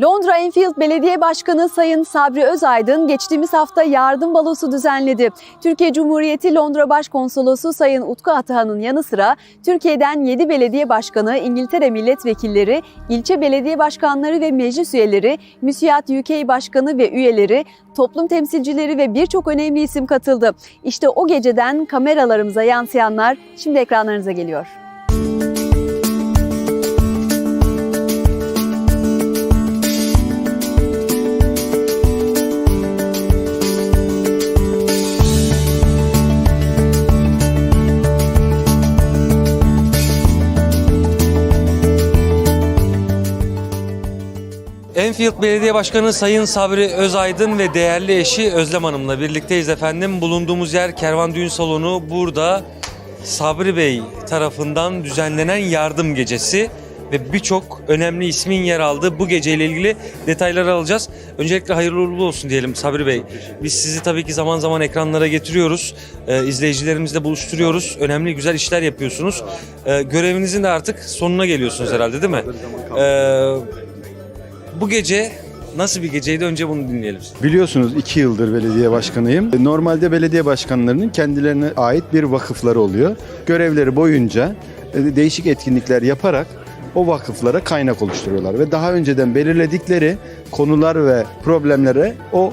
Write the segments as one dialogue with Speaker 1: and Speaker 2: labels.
Speaker 1: Londra Enfield Belediye Başkanı Sayın Sabri Özaydın geçtiğimiz hafta yardım balosu düzenledi. Türkiye Cumhuriyeti Londra Başkonsolosu Sayın Utku Atahan'ın yanı sıra Türkiye'den 7 belediye başkanı, İngiltere milletvekilleri, ilçe belediye başkanları ve meclis üyeleri, MÜSİAD UK Başkanı ve üyeleri, toplum temsilcileri ve birçok önemli isim katıldı. İşte o geceden kameralarımıza yansıyanlar şimdi ekranlarınıza geliyor.
Speaker 2: Enfield Belediye Başkanı Sayın Sabri Özaydın ve değerli eşi Özlem Hanım'la birlikteyiz efendim. Bulunduğumuz yer Kervan Düğün Salonu. Burada Sabri Bey tarafından düzenlenen yardım gecesi ve birçok önemli ismin yer aldığı bu geceyle ilgili detayları alacağız. Öncelikle hayırlı uğurlu olsun diyelim Sabri Bey. Biz sizi tabii ki zaman zaman ekranlara getiriyoruz. Ee, izleyicilerimizle buluşturuyoruz. Önemli güzel işler yapıyorsunuz. Ee, görevinizin de artık sonuna geliyorsunuz herhalde değil mi? Ee, bu gece nasıl bir geceydi önce bunu dinleyelim.
Speaker 3: Biliyorsunuz iki yıldır belediye başkanıyım. Normalde belediye başkanlarının kendilerine ait bir vakıfları oluyor. Görevleri boyunca e, değişik etkinlikler yaparak o vakıflara kaynak oluşturuyorlar. Ve daha önceden belirledikleri konular ve problemlere o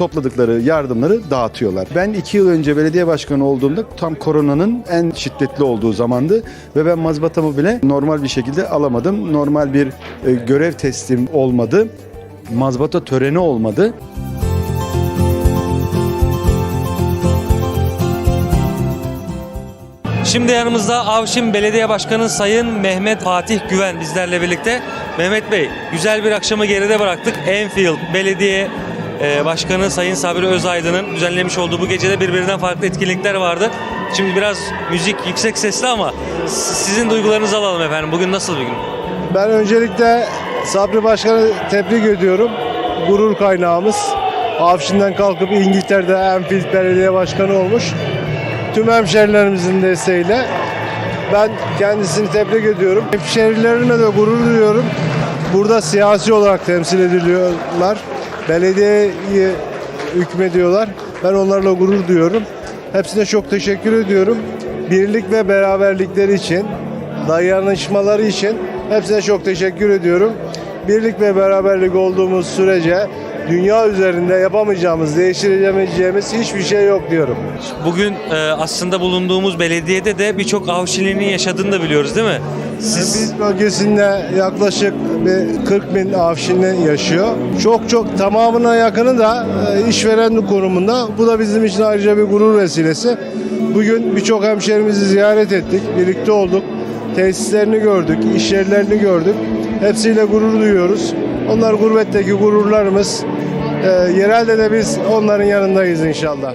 Speaker 3: topladıkları yardımları dağıtıyorlar. Ben iki yıl önce belediye başkanı olduğumda tam koronanın en şiddetli olduğu zamandı ve ben mazbatamı bile normal bir şekilde alamadım. Normal bir e, görev teslim olmadı. Mazbata töreni olmadı.
Speaker 2: Şimdi yanımızda Avşin Belediye Başkanı Sayın Mehmet Fatih Güven bizlerle birlikte. Mehmet Bey güzel bir akşamı geride bıraktık. Enfield Belediye e, Başkanı Sayın Sabri Özaydın'ın düzenlemiş olduğu bu gecede birbirinden farklı etkinlikler vardı. Şimdi biraz müzik yüksek sesli ama sizin duygularınızı alalım efendim. Bugün nasıl bir gün?
Speaker 4: Ben öncelikle Sabri Başkan'ı tebrik ediyorum. Gurur kaynağımız. Afşin'den kalkıp İngiltere'de Enfield Belediye Başkanı olmuş. Tüm hemşerilerimizin desteğiyle ben kendisini tebrik ediyorum. Hemşerilerime de gurur duyuyorum. Burada siyasi olarak temsil ediliyorlar. Belediyeyi hükmediyorlar. Ben onlarla gurur duyuyorum. Hepsine çok teşekkür ediyorum. Birlik ve beraberlikleri için, dayanışmaları için hepsine çok teşekkür ediyorum. Birlik ve beraberlik olduğumuz sürece dünya üzerinde yapamayacağımız, değiştiremeyeceğimiz hiçbir şey yok diyorum.
Speaker 2: Bugün e, aslında bulunduğumuz belediyede de birçok Avşinli'nin yaşadığını da biliyoruz değil mi? Siz
Speaker 4: Biz bölgesinde yaklaşık bir 40 bin avşinli yaşıyor. Çok çok tamamına yakını da e, işveren konumunda. Bu da bizim için ayrıca bir gurur vesilesi. Bugün birçok hemşerimizi ziyaret ettik, birlikte olduk. Tesislerini gördük, iş yerlerini gördük. Hepsiyle gurur duyuyoruz. Onlar gurbetteki gururlarımız. E, yerelde de biz onların yanındayız inşallah.